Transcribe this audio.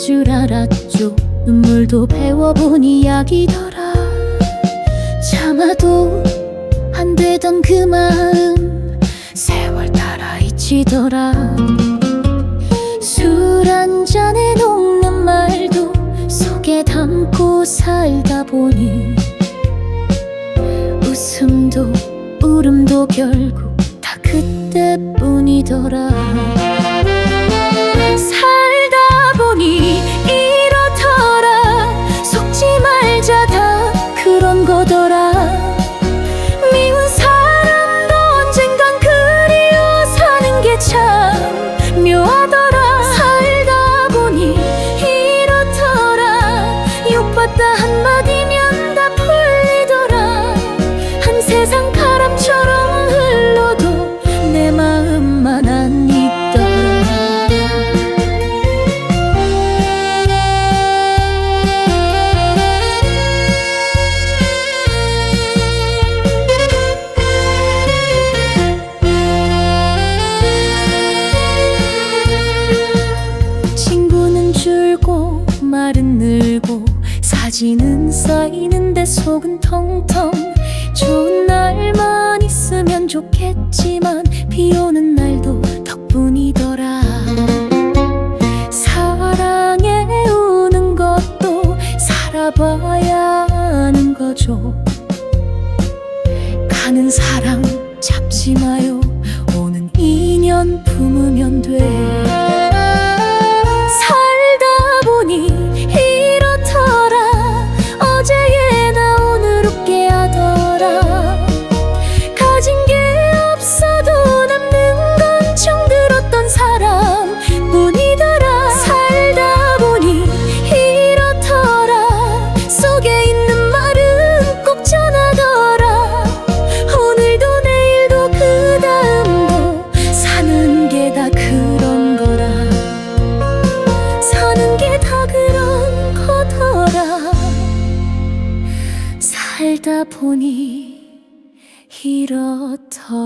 줄 알았죠. 눈물도 배워본 이야기더라. 참아도 안 되던 그 마음 세월 따라 잊히더라. 술 한 잔에 녹는 말도 속에 담고 살다 보니 웃음도 울음도 결국 다 그때뿐이더라 욕받다 한마디면 다 풀리더라. 한 세상 사진은 쌓이는데 속은 텅텅. 좋은 날만 있으면 좋겠지만 비 오는 날도 덕분이더라. 사랑에 우는 것도 살아봐야 하는 거죠. 가는 사랑 잡지 마요. 오는 인연 품으면 돼 살다 보니 이렇더라